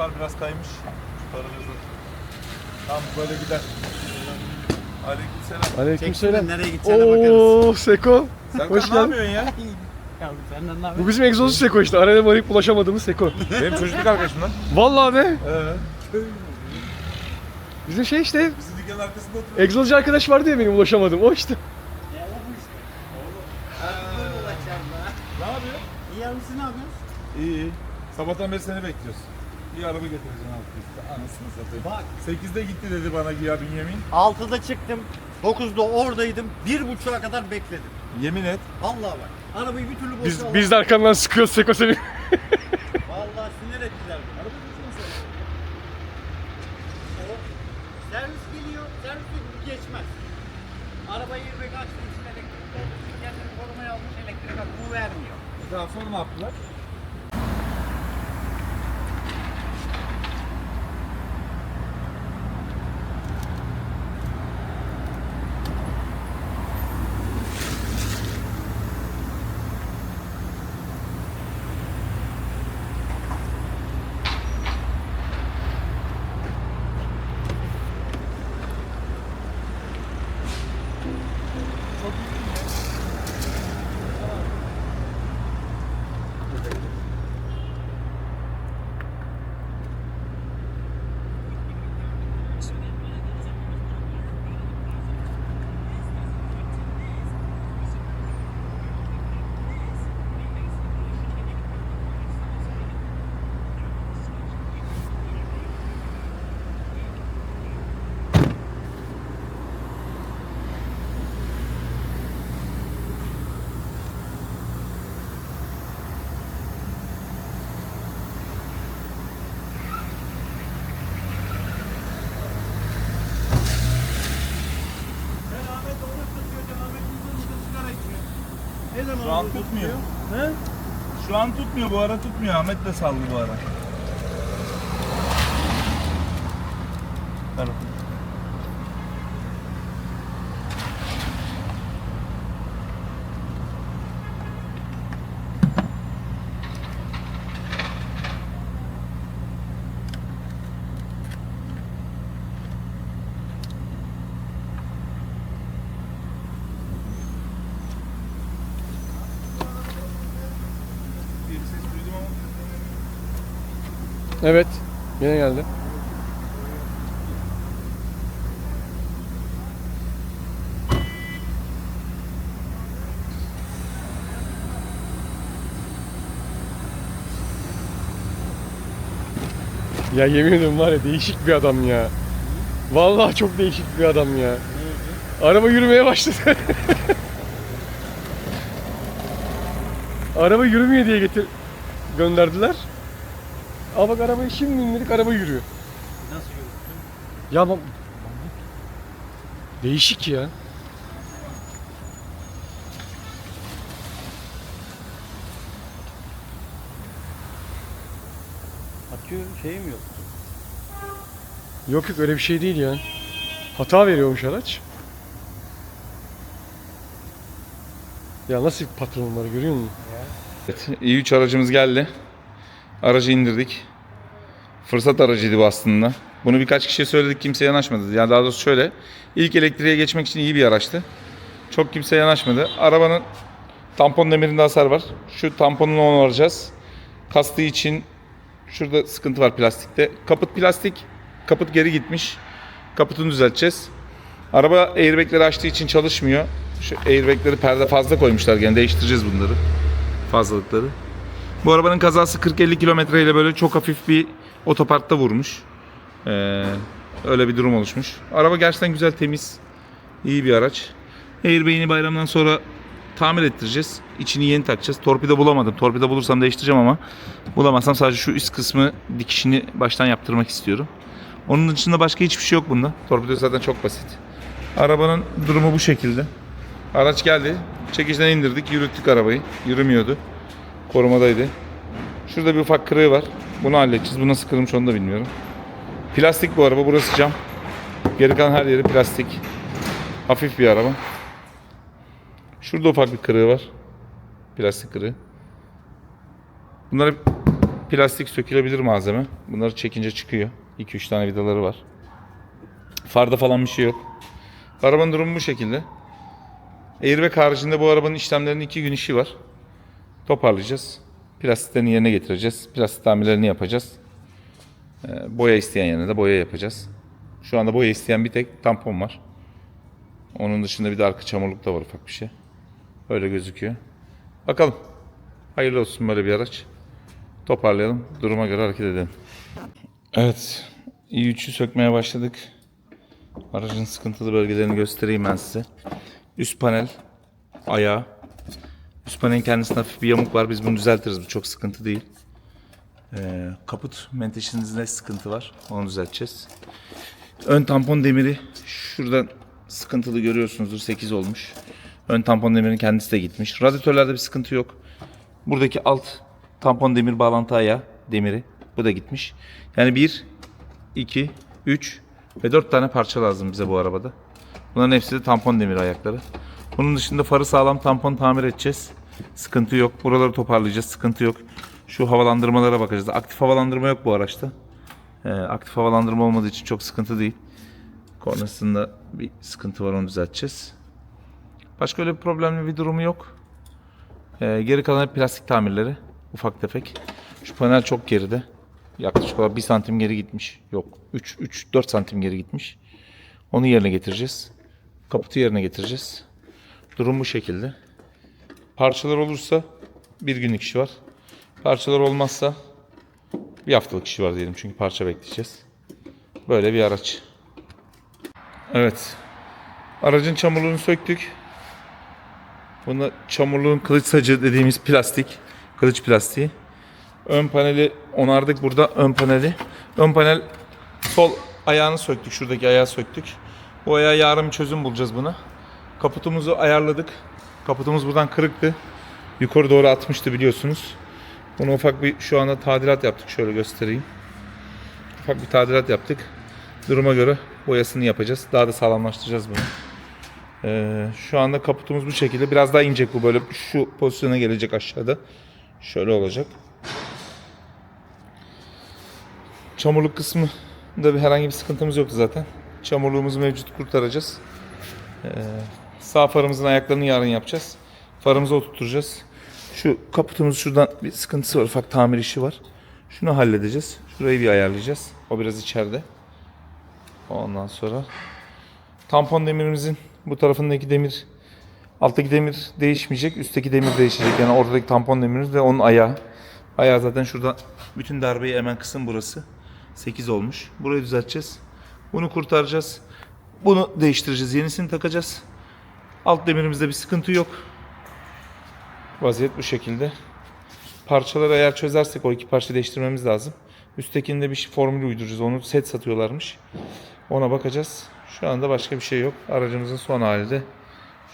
far biraz kaymış. Şu at. Tamam böyle gider. Aleykümselam. Aleykümselam. nereye gideceğine bakarız. Oo Seko. Sen Hoş ne geldin. yapıyorsun ya? Ya senden ne haber? Bu bizim egzozu Seko işte. Araya arayıp bulaşamadığımız Seko. Benim çocukluk arkadaşım lan. Vallahi be. Ee, Bizim şey işte. bizim dükkanın arkasında oturuyor. Egzozcu arkadaş vardı ya benim ulaşamadım. O işte. Ya o bu işte. Böyle ulaşacağım ben. Ne yapıyorsun? İyi siz ne yapıyorsunuz? İyi iyi. Sabahtan beri seni bekliyoruz. Bir araba getireceğim altı üstü. Anasını satayım. Bak. 8'de gitti dedi bana Güya Bünyamin. 6'da çıktım. 9'da oradaydım. 1.30'a kadar bekledim. Yemin et. Vallahi bak. Arabayı bir türlü boşa Biz, alamadım. biz de arkandan sıkıyoruz Seko seni. Vallahi sinir ettiler beni. Araba geçmez O servis geliyor. Servis geçmez. Arabayı airbag açtığı için elektrik için kendini korumaya almış elektrik hakkı vermiyor. Daha sonra ne yaptılar? Ben Ahmet onu tutuyor. Ahmet yüzünü sigara içiyor. Ne zaman Şu an tutmuyor. He? Şu an tutmuyor bu ara tutmuyor. Ahmet de saldı bu ara. Ver bakalım. Bir ses duydum ama. Evet. Yine geldi. Ya yemin ediyorum var ya değişik bir adam ya. Vallahi çok değişik bir adam ya. Araba yürümeye başladı. araba yürümüyor diye getir gönderdiler. Al bak arabayı şimdi indirdik araba yürüyor. Nasıl görüyorsun? Ya bak değişik ya. Akü şeyim yok. Yok yok öyle bir şey değil ya. Hata veriyormuş araç. Ya nasıl patronları görüyor musun? Evet, i3 aracımız geldi. Aracı indirdik. Fırsat aracıydı bu aslında. Bunu birkaç kişiye söyledik kimse yanaşmadı. Yani daha doğrusu şöyle. ilk elektriğe geçmek için iyi bir araçtı. Çok kimse yanaşmadı. Arabanın tampon demirinde hasar var. Şu tamponunu onaracağız. Kastığı için şurada sıkıntı var plastikte. Kaput plastik. Kaput geri gitmiş. Kaputunu düzelteceğiz. Araba airbagleri açtığı için çalışmıyor. Şu airbagleri perde fazla koymuşlar gene değiştireceğiz bunları fazlalıkları. Bu arabanın kazası 40-50 kilometre ile böyle çok hafif bir otoparkta vurmuş. Ee, öyle bir durum oluşmuş. Araba gerçekten güzel, temiz, iyi bir araç. Airbag'ini bayramdan sonra tamir ettireceğiz. İçini yeni takacağız. Torpido bulamadım. Torpido bulursam değiştireceğim ama bulamazsam sadece şu üst kısmı dikişini baştan yaptırmak istiyorum. Onun dışında başka hiçbir şey yok bunda. Torpido zaten çok basit. Arabanın durumu bu şekilde. Araç geldi. Çekiciden indirdik. Yürüttük arabayı. Yürümüyordu. Korumadaydı. Şurada bir ufak kırığı var. Bunu halledeceğiz. Bu nasıl kırılmış onu da bilmiyorum. Plastik bu araba. Burası cam. Geri kalan her yeri plastik. Hafif bir araba. Şurada ufak bir kırığı var. Plastik kırığı. Bunları plastik sökülebilir malzeme. Bunları çekince çıkıyor. 2-3 tane vidaları var. Farda falan bir şey yok. Arabanın durumu bu şekilde. Airbag haricinde bu arabanın işlemlerinin 2 gün işi var. Toparlayacağız. Plastiklerini yerine getireceğiz. Plastik tamirlerini yapacağız. Ee, boya isteyen yerine de boya yapacağız. Şu anda boya isteyen bir tek tampon var. Onun dışında bir de arka çamurluk da var ufak bir şey. Öyle gözüküyor. Bakalım. Hayırlı olsun böyle bir araç. Toparlayalım. Duruma göre hareket edelim. Evet. i3'ü sökmeye başladık. Aracın sıkıntılı bölgelerini göstereyim ben size. Üst panel, ayağı. Üst panelin kendisinde hafif bir yamuk var. Biz bunu düzeltiriz. Bu çok sıkıntı değil. Ee, kaput menteşinizde sıkıntı var. Onu düzelteceğiz. Ön tampon demiri şuradan sıkıntılı görüyorsunuzdur. 8 olmuş. Ön tampon demirin kendisi de gitmiş. Radyatörlerde bir sıkıntı yok. Buradaki alt tampon demir bağlantı ayağı demiri. Bu da gitmiş. Yani 1, 2, 3 ve 4 tane parça lazım bize bu arabada. Bunların hepsi de tampon demir ayakları. Bunun dışında farı sağlam tampon tamir edeceğiz. Sıkıntı yok. Buraları toparlayacağız. Sıkıntı yok. Şu havalandırmalara bakacağız. Aktif havalandırma yok bu araçta. Ee, aktif havalandırma olmadığı için çok sıkıntı değil. Kornasında bir sıkıntı var onu düzelteceğiz. Başka öyle bir problemli bir durumu yok. Ee, geri kalan hep plastik tamirleri. Ufak tefek. Şu panel çok geride. Yaklaşık olarak 1 santim geri gitmiş. Yok 3, 3, 4 santim geri gitmiş. Onu yerine getireceğiz. Kaputu yerine getireceğiz. Durum bu şekilde. Parçalar olursa bir günlük işi var. Parçalar olmazsa bir haftalık işi var diyelim çünkü parça bekleyeceğiz. Böyle bir araç. Evet. Aracın çamurluğunu söktük. Buna çamurluğun kılıç sacı dediğimiz plastik. Kılıç plastiği. Ön paneli onardık burada ön paneli. Ön panel sol ayağını söktük. Şuradaki ayağı söktük. Bu ayağa yarın çözüm bulacağız buna. Kaputumuzu ayarladık. Kaputumuz buradan kırıktı. Yukarı doğru atmıştı biliyorsunuz. Bunu ufak bir şu anda tadilat yaptık. Şöyle göstereyim. Ufak bir tadilat yaptık. Duruma göre boyasını yapacağız. Daha da sağlamlaştıracağız bunu. Ee, şu anda kaputumuz bu şekilde. Biraz daha inecek bu böyle şu pozisyona gelecek aşağıda. Şöyle olacak. Çamurluk kısmı da bir herhangi bir sıkıntımız yoktu zaten. Çamurluğumuzu mevcut kurtaracağız. Ee, sağ farımızın ayaklarını yarın yapacağız. Farımızı oturtacağız. Şu kaputumuz şuradan bir sıkıntısı var. Ufak tamir işi var. Şunu halledeceğiz. Şurayı bir ayarlayacağız. O biraz içeride. Ondan sonra tampon demirimizin bu tarafındaki demir alttaki demir değişmeyecek. Üstteki demir değişecek. Yani ortadaki tampon demirimiz ve onun ayağı. Ayağı zaten şurada bütün darbeyi hemen kısım burası. 8 olmuş. Burayı düzelteceğiz. Bunu kurtaracağız. Bunu değiştireceğiz. Yenisini takacağız. Alt demirimizde bir sıkıntı yok. Vaziyet bu şekilde. Parçaları eğer çözersek o iki parça değiştirmemiz lazım. Üsttekinde bir şey- formül uyduracağız. Onu set satıyorlarmış. Ona bakacağız. Şu anda başka bir şey yok. Aracımızın son hali de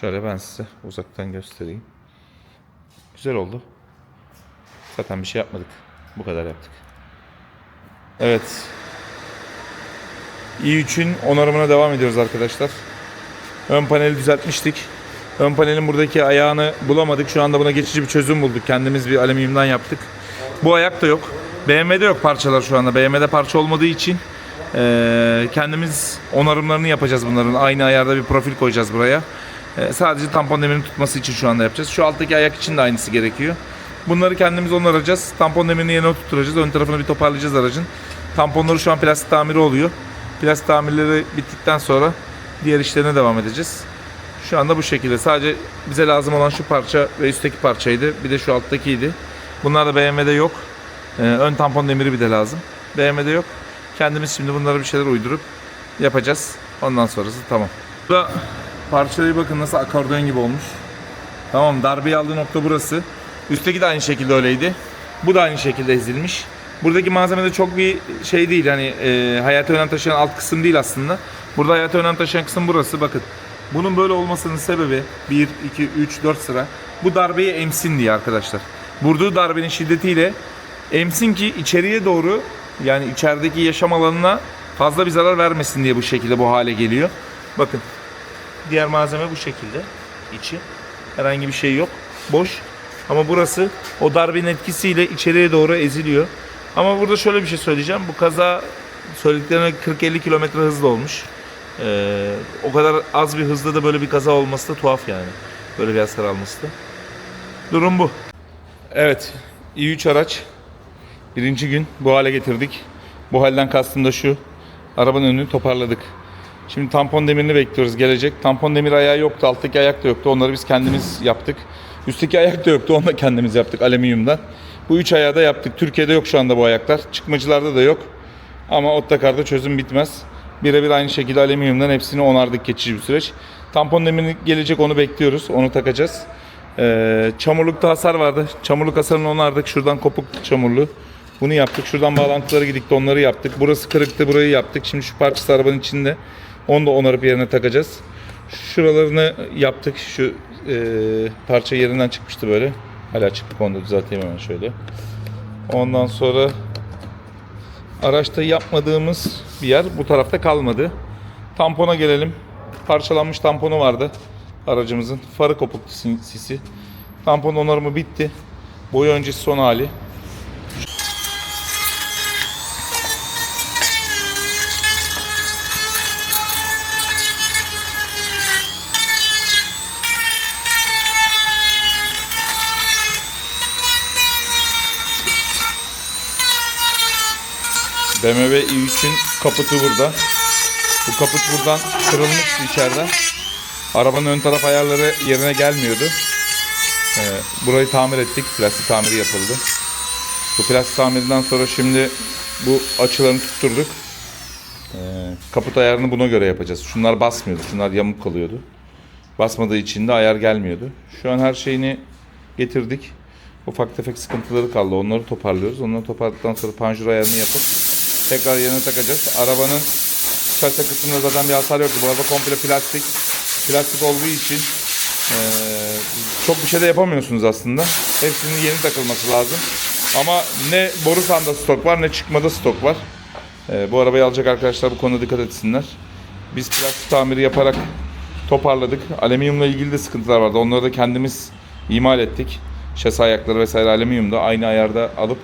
şöyle ben size uzaktan göstereyim. Güzel oldu. Zaten bir şey yapmadık. Bu kadar yaptık. Evet. i3'ün onarımına devam ediyoruz arkadaşlar. Ön paneli düzeltmiştik. Ön panelin buradaki ayağını bulamadık. Şu anda buna geçici bir çözüm bulduk. Kendimiz bir alüminyumdan yaptık. Bu ayak da yok. BMW'de yok parçalar şu anda. BMW'de parça olmadığı için eee, kendimiz onarımlarını yapacağız bunların. Aynı ayarda bir profil koyacağız buraya. Eee, sadece tampon demirini tutması için şu anda yapacağız. Şu alttaki ayak için de aynısı gerekiyor. Bunları kendimiz onaracağız. Tampon demirini yerine oturtacağız. Ön tarafını bir toparlayacağız aracın. Tamponları şu an plastik tamiri oluyor. Plastik tamirleri bittikten sonra diğer işlerine devam edeceğiz. Şu anda bu şekilde. Sadece bize lazım olan şu parça ve üstteki parçaydı. Bir de şu alttakiydi. Bunlar da BMW'de yok. Ee, ön tampon demiri bir de lazım. BMW'de yok. Kendimiz şimdi bunlara bir şeyler uydurup yapacağız. Ondan sonrası tamam. Burada parçayı bakın nasıl akordeon gibi olmuş. Tamam darbeyi aldığı nokta burası. Üstteki de aynı şekilde öyleydi. Bu da aynı şekilde ezilmiş. Buradaki malzemede çok bir şey değil hani e, hayatı önem taşıyan alt kısım değil aslında. Burada hayatı önem taşıyan kısım burası bakın. Bunun böyle olmasının sebebi 1, 2, 3, 4 sıra bu darbeyi emsin diye arkadaşlar. Vurduğu darbenin şiddetiyle emsin ki içeriye doğru yani içerideki yaşam alanına fazla bir zarar vermesin diye bu şekilde bu hale geliyor. Bakın diğer malzeme bu şekilde içi. Herhangi bir şey yok. Boş. Ama burası o darbenin etkisiyle içeriye doğru eziliyor. Ama burada şöyle bir şey söyleyeceğim. Bu kaza söylediklerine 40-50 kilometre hızlı olmuş. Ee, o kadar az bir hızda da böyle bir kaza olması da tuhaf yani. Böyle bir hasar alması da. Durum bu. Evet. i3 araç. Birinci gün bu hale getirdik. Bu halden kastım da şu. Arabanın önünü toparladık. Şimdi tampon demirini bekliyoruz gelecek. Tampon demir ayağı yoktu. Alttaki ayak da yoktu. Onları biz kendimiz yaptık. Üstteki ayak da yoktu. Onu da kendimiz yaptık alüminyumdan. Bu üç ayağı da yaptık. Türkiye'de yok şu anda bu ayaklar. Çıkmacılarda da yok. Ama Ottakar'da çözüm bitmez. Birebir aynı şekilde alüminyumdan hepsini onardık geçici bir süreç. Tampon demiri gelecek onu bekliyoruz. Onu takacağız. Ee, çamurlukta hasar vardı. Çamurluk hasarını onardık. Şuradan kopuktu çamurlu. Bunu yaptık. Şuradan bağlantıları gidikti. Onları yaptık. Burası kırıktı. Burayı yaptık. Şimdi şu parçası arabanın içinde. Onu da onarıp yerine takacağız. Şuralarını yaptık. Şu e, parça yerinden çıkmıştı böyle. Hala çıktık onu da düzelteyim hemen şöyle. Ondan sonra araçta yapmadığımız bir yer bu tarafta kalmadı. Tampona gelelim. Parçalanmış tamponu vardı aracımızın. Farı kopuktu sin- sisi. Tampon onarımı bitti. Boya öncesi son hali. BMW i3'ün kaputu burada. Bu kaput buradan kırılmıştı içeriden. Arabanın ön taraf ayarları yerine gelmiyordu. Ee, burayı tamir ettik. Plastik tamiri yapıldı. Bu plastik tamirinden sonra şimdi bu açılarını tutturduk. Ee, kaput ayarını buna göre yapacağız. Şunlar basmıyordu. Şunlar yamuk kalıyordu. Basmadığı için de ayar gelmiyordu. Şu an her şeyini getirdik. Ufak tefek sıkıntıları kaldı. Onları toparlıyoruz. Onları toparladıktan sonra panjur ayarını yapıp tekrar yerine takacağız. Arabanın şase kısmında zaten bir hasar yoktu. Bu araba komple plastik. Plastik olduğu için eee, çok bir şey de yapamıyorsunuz aslında. Hepsinin yeni takılması lazım. Ama ne boru sanda stok var ne çıkmada stok var. Eee, bu arabayı alacak arkadaşlar bu konuda dikkat etsinler. Biz plastik tamiri yaparak toparladık. Alüminyumla ilgili de sıkıntılar vardı. Onları da kendimiz imal ettik. Şase ayakları vesaire alüminyumda aynı ayarda alıp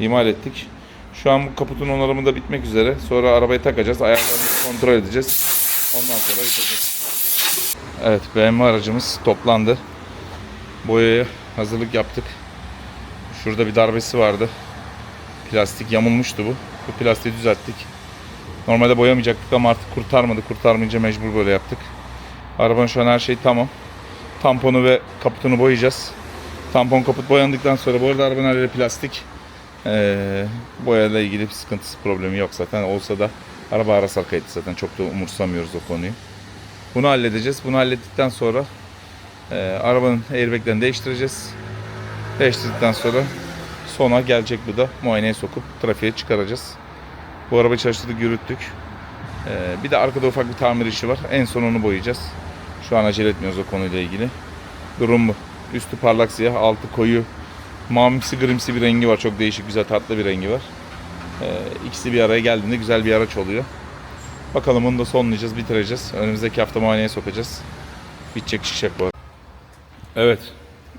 imal ettik. Şu an bu kaputun onarımı da bitmek üzere. Sonra arabayı takacağız. Ayarlarını kontrol edeceğiz. Ondan sonra bitecek. Evet BMW aracımız toplandı. Boyaya hazırlık yaptık. Şurada bir darbesi vardı. Plastik yamulmuştu bu. Bu plastiği düzelttik. Normalde boyamayacaktık ama artık kurtarmadı. Kurtarmayınca mecbur böyle yaptık. Arabanın şu an her şey tamam. Tamponu ve kaputunu boyayacağız. Tampon kaput boyandıktan sonra bu arada arabanın her yeri plastik. Ee, boyayla ilgili bir sıkıntısı problemi yok zaten. Olsa da araba arasal kayıtlı zaten. Çok da umursamıyoruz o konuyu. Bunu halledeceğiz. Bunu hallettikten sonra e, arabanın airbaglerini değiştireceğiz. Değiştirdikten sonra sona gelecek bu da muayeneye sokup trafiğe çıkaracağız. Bu arabayı çalıştırdık, yürüttük. Ee, bir de arkada ufak bir tamir işi var. En son onu boyayacağız. Şu an acele etmiyoruz o konuyla ilgili. Durum bu. Üstü parlak siyah, altı koyu mavimsi grimsi bir rengi var. Çok değişik, güzel, tatlı bir rengi var. Ee, ikisi bir araya geldiğinde güzel bir araç oluyor. Bakalım onu da sonlayacağız, bitireceğiz. Önümüzdeki hafta muayeneye sokacağız. Bitecek çıkacak bu. Evet,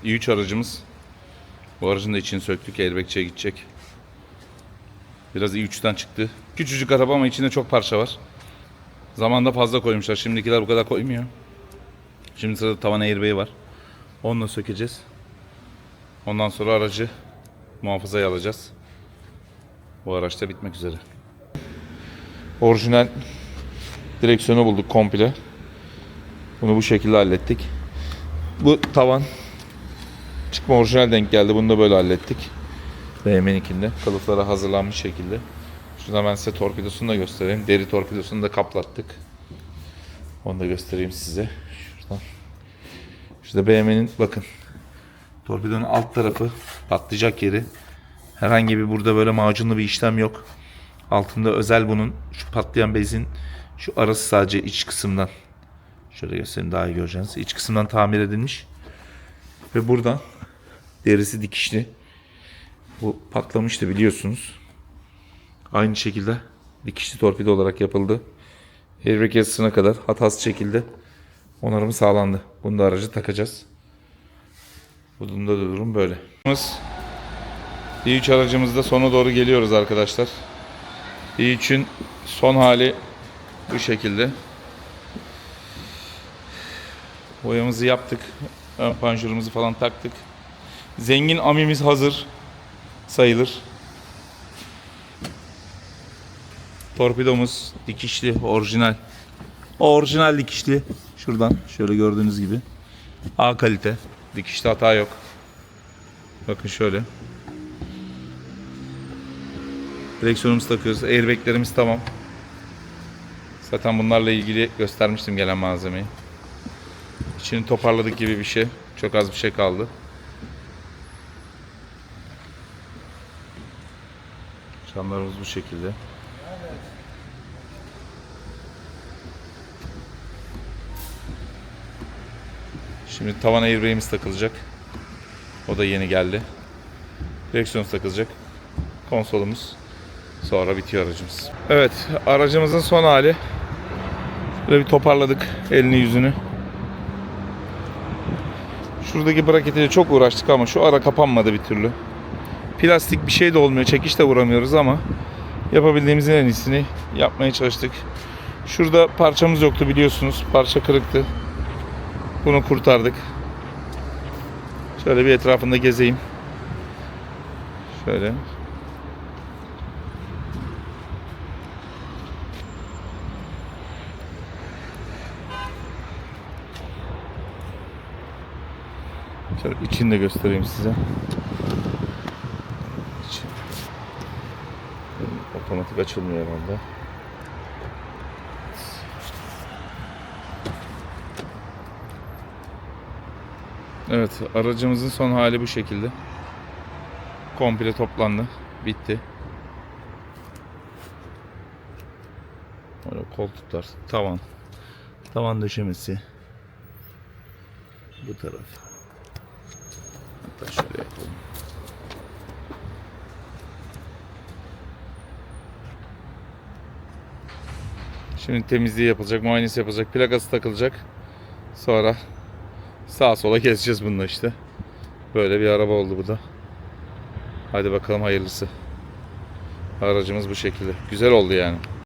i3 aracımız. Bu aracın da içini söktük, airbagçiye gidecek. Biraz i3'ten çıktı. Küçücük araba ama içinde çok parça var. Zamanda fazla koymuşlar. Şimdikiler bu kadar koymuyor. Şimdi sırada tavan airbag'i var. Onunla sökeceğiz. Ondan sonra aracı muhafazaya alacağız. Bu araçta bitmek üzere. Orijinal direksiyonu bulduk komple. Bunu bu şekilde hallettik. Bu tavan çıkma orijinal denk geldi. Bunu da böyle hallettik. BM'ninkinde. Kılıflara hazırlanmış şekilde. Şuradan ben size torpidosunu da göstereyim. Deri torpidosunu da kaplattık. Onu da göstereyim size. Şuradan. Şurada BM'nin bakın. Torpidonun alt tarafı patlayacak yeri. Herhangi bir burada böyle macunlu bir işlem yok. Altında özel bunun şu patlayan bezin şu arası sadece iç kısımdan. Şöyle göstereyim daha iyi göreceğiniz. İç kısımdan tamir edilmiş. Ve buradan derisi dikişli. Bu patlamıştı biliyorsunuz. Aynı şekilde dikişli torpido olarak yapıldı. Airbag yazısına kadar hatasız şekilde onarımı sağlandı. Bunu da aracı takacağız. Bunun da durum böyle. i3 aracımızda sona doğru geliyoruz arkadaşlar. i3'ün son hali bu şekilde. Boyamızı yaptık. Ön panjurumuzu falan taktık. Zengin amimiz hazır sayılır. Torpidomuz dikişli, orijinal. Orijinal dikişli. Şuradan şöyle gördüğünüz gibi. A kalite. Dikişte hata yok. Bakın şöyle. Direksiyonumuzu takıyoruz. Airbaglerimiz tamam. Zaten bunlarla ilgili göstermiştim gelen malzemeyi. İçini toparladık gibi bir şey. Çok az bir şey kaldı. Camlarımız bu şekilde. Şimdi tavan airbag'imiz takılacak. O da yeni geldi. Direksiyon takılacak. Konsolumuz. Sonra bitiyor aracımız. Evet, aracımızın son hali. Böyle bir toparladık elini yüzünü. Şuradaki braketiyle çok uğraştık ama şu ara kapanmadı bir türlü. Plastik bir şey de olmuyor. Çekiş de vuramıyoruz ama yapabildiğimizin en iyisini yapmaya çalıştık. Şurada parçamız yoktu biliyorsunuz. Parça kırıktı. Bunu kurtardık. Şöyle bir etrafında gezeyim. Şöyle. Şöyle içini de göstereyim size. Otomatik açılmıyor herhalde. Evet, aracımızın son hali bu şekilde. Komple toplandı. Bitti. Böyle koltuklar, tavan. Tavan döşemesi. Bu taraf. Hatta şöyle yapalım. Şimdi temizliği yapılacak, muayenesi yapılacak, plakası takılacak. Sonra sağa sola gezeceğiz bununla işte. Böyle bir araba oldu bu da. Hadi bakalım hayırlısı. Aracımız bu şekilde. Güzel oldu yani.